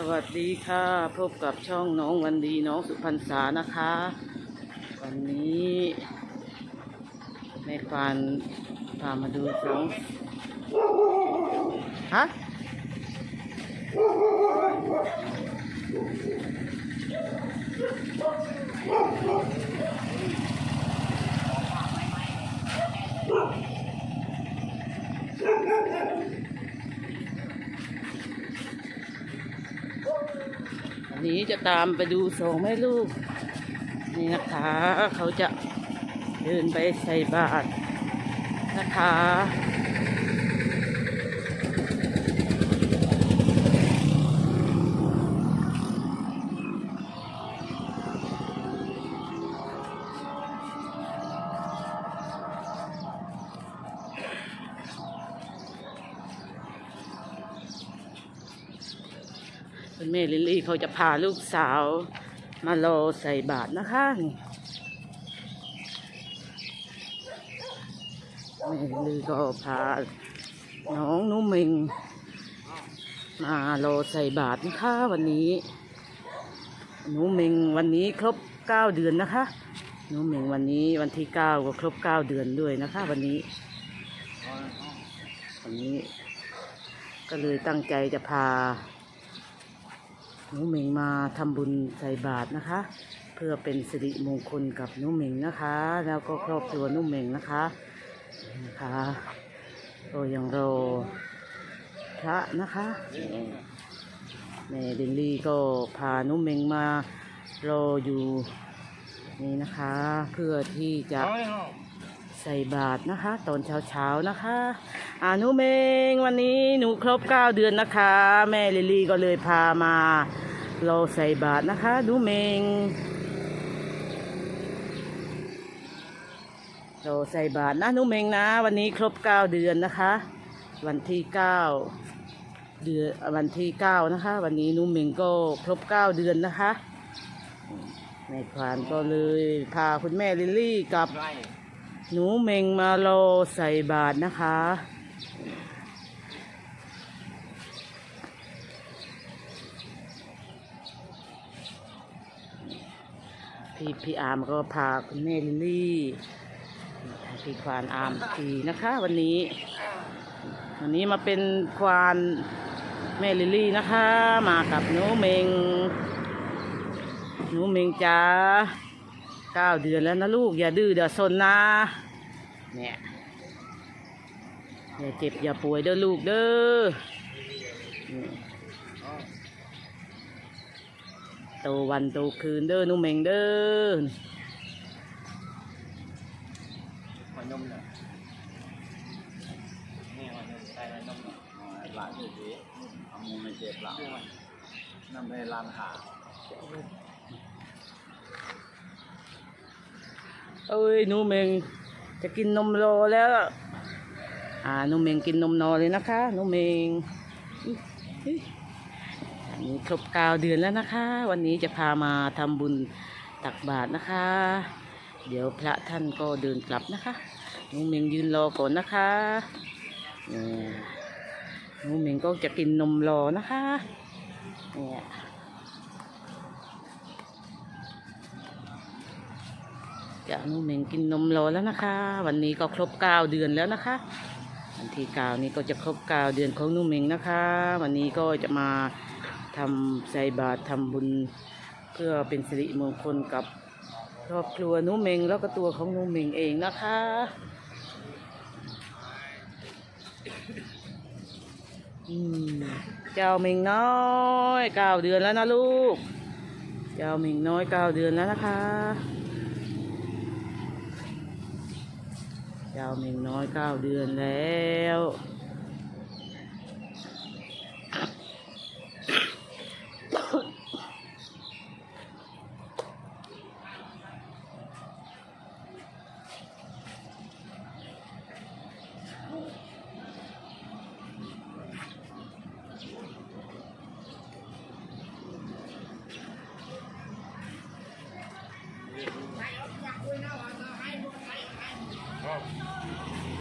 สวัสดีค่ะ พบกับช่องน้องวันดีน้องสุพรรษานะคะ วันนี้แม่ควานพามาดูสองฮะวันนี้จะ ตามไปดูสองแม่ลูก นี่นะคะ เขาจะเดินไปใส่บาตรนะคะ คุณแม่ลิลลี่เขาจะพาลูกสาวมารอใส่บาตรนะคะนี่แม่ลิลลี่ก็พาน้องนุ่มเมงมารอใส่บาตรนะคะวันนี้หนูเมงวันนี้ครบเก้าเดือนนะคะหนูเมงวันนี้วันที่เก้าก็ครบเก้าเดือนด้วยนะคะ วันนี้วันนี้ ก็เลยตั้งใจจะพา หนูเหม่งมาทำบุญใส่บาตรนะคะ เพื่อเป็นสิริมงคลกับหนูเหม่งนะคะ แล้วก็ครอบครัวหนูเหม่งนะคะนะคะก็ยังรอพระนะคะแม่เดนลี่ก็พาหนูเหม่งมารออยู่นี่นะคะ เพื่อที่จะ ใส่บาตรนะคะ ตอนเช้าๆนะคะอาหนูเมงวันนี้หนูครบเก้าเดือนนะคะ แม่ลิลลี่ก็เลยพามา เรอใส่บาตรนะคะหนูเมง เรอใส่บาตรนะหนูเมงนะ วันนี้ครบเก้าเดือนนะคะ วันที่เก้าเดือนวันที่เก้านะคะ วันนี้หนูเมงก็ครบเก้าเดือนนะคะแม่ควานก็เลยพาคุณแม่ลิลลี่กับ หนูเมงมารอใส่บาตรนะคะ พี่พี่อาร์มก็พาคุณแม่ลิลลี่พี่ควานอาร์มขี่นะคะ วันนี้ วันนี้มาเป็นควานแม่ลิลลี่นะคะ มากับหนูเมงหนูเมงจ้า เก้าเดือนแล้วนะลูก อย่าดื้ออย่าซนนะเนี่ยอย่าเจ็บอย่าป่วยเด้อลูกเด้อโตวันโตคืนเด้อหนูเมงเด้อหัวนมเนี่ยนี่หัวนมใส่หัวนมหลานอยู่ดีเอามูไม่เจ็บหลังนั่นในร้านหา เอ้ยนูเมงจะกินนมโลแล้ว อ่านูเมงกินนมนอเลยนะคะนูเมงอันนี้ครบเก้าเดือนแล้วนะคะ วันนี้จะพามาทำบุญตักบาตรนะคะ เดี๋ยวพระท่านก็เดินกลับนะคะนูเมงยืนรอก่อนนะคะนี่นูเมงก็จะกินนมรอนะคะเนี่ย จะหนูเมงกินนมรอแล้วนะคะ วันนี้ก็ครบเก้าเดือนแล้วนะคะ วันที่เก้านี้ก็จะครบเก้าเดือนของนุ่มเมงนะคะ วันนี้ก็จะมาทำใส่บาตรทำบุญเพื่อเป็นสิริมงคลกับครอบครัวนุ่มเมงแล้วก็ตัวของนุ่มเมงเองนะคะเจ้าเมงน้อยเก้าเดือนแล้วนะลูก เจ้าเมงน้อยเก้าเดือนแล้วนะคะ เจ้าเมงน้อยเก้าเดือนแล้ว เ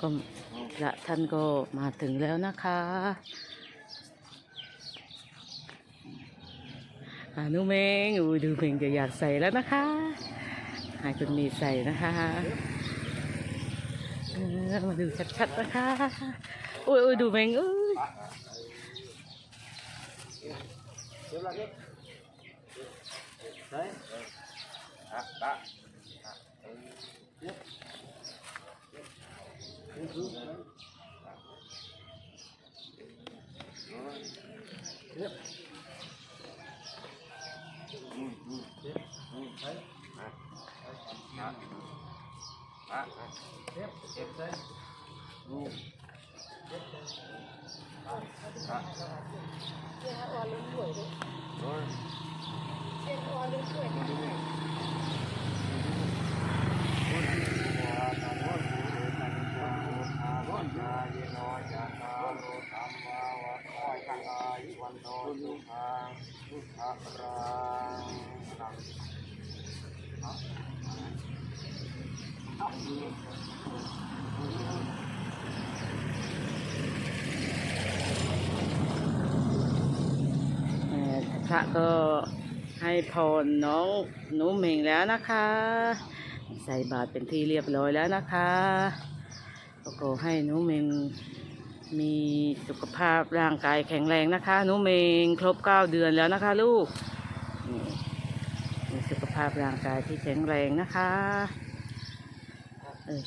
ก็พระท่านก็มาถึงแล้วนะคะอานุเมงอูดูเมงจะอยากใส่แล้วนะคะให้คุณมีใส่นะคะมาดูชัดๆนะคะโอ้ยโอ้ยดูเมงเอ้ยเ Tiếp. Ừ, ừ, tiếp. Ừ, thấy. À. Đấy. À. Tiếp, tiếp thế. Ừ. Tiếp thế. À. Kia oa lớn tuổi đấy. Rồi. Kia oa lớn tuổi đấy. พระก็ให้พรน้องหนูเหม่งแล้วนะคะ ใส่บาตรเป็นที่เรียบร้อยแล้วนะคะแล้วก็ให้หนูเหม่งมีสุขภาพร่างกายแข็งแรงนะคะหนูเมงครบเก้าเดือนแล้วนะคะ ลูกมีสุขภาพร่างกายที่แข็งแรงนะคะ เออ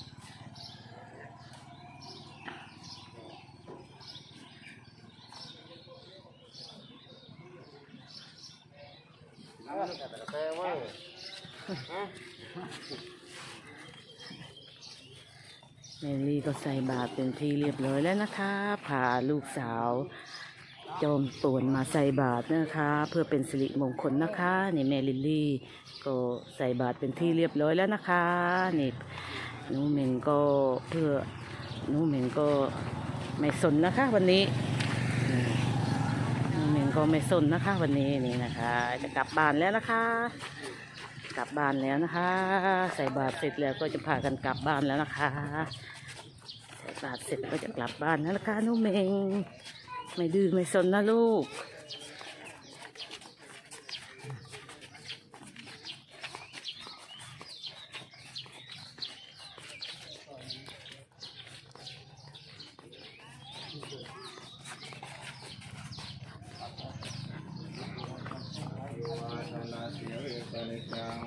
แมรี่ก็ใส่บาตรเป็นที่เรียบร้อยแล้วนะคะพาลูกสาวจอมป่วนมาใส่บาตรนะคะ เพื่อเป็นสิริมงคลนะคะนี่แม่ลิลลี่ ก็ใส่บาตรเป็นที่เรียบร้อยแล้วนะคะนี่ หนูเหม่งก็เพื่อหนูเหม่งก็ไม่สนนะคะ วันนี้นี่หนูเหม่งก็ไม่สนนะคะ วันนี้นี่นะคะ จะกลับบ้านแล้วนะคะ กลับบ้านแล้วนะคะ ใส่บาตรเสร็จแล้วก็จะพากันกลับบ้านแล้วนะคะใส่บาตรเสร็จก็จะกลับบ้านแล้วนะคะนุ่มเองไม่ดื้อไม่สนนะลูก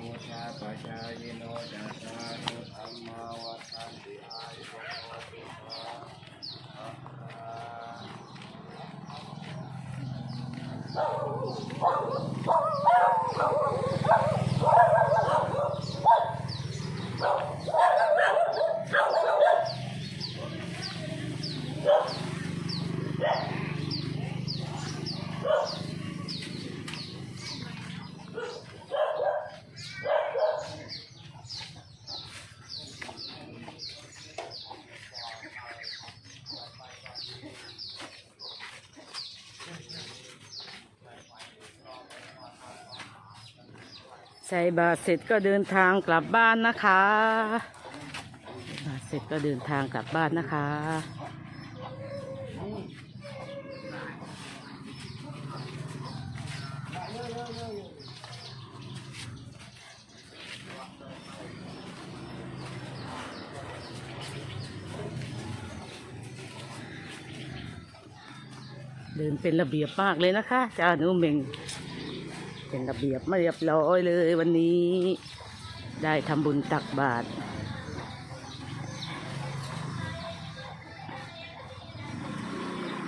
วุฒาปชายโนจัตตารุธรรมาวัฏันติอายุโนติภา Oh, ใส่บาตรเสร็จก็เดินทางกลับบ้านนะคะบาตรเสร็จก็เดินทางกลับบ้านนะคะเดินเป็นระเบียบมากเลยนะคะจ้าหนูเมง เป็นระเบียบไม่เรียบร้อยเลยวันนี้ ได้ทำบุญตักบาตร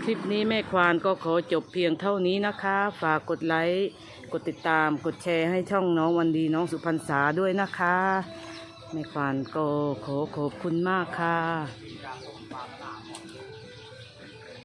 คลิปนี้แม่ควานก็ขอจบเพียงเท่านี้นะคะ ฝากกดไลค์ กดติดตาม กดแชร์ให้ช่องน้องวันดีน้องสุพรรษาด้วยนะคะ แม่ควานก็ขอขอบคุณมากค่ะ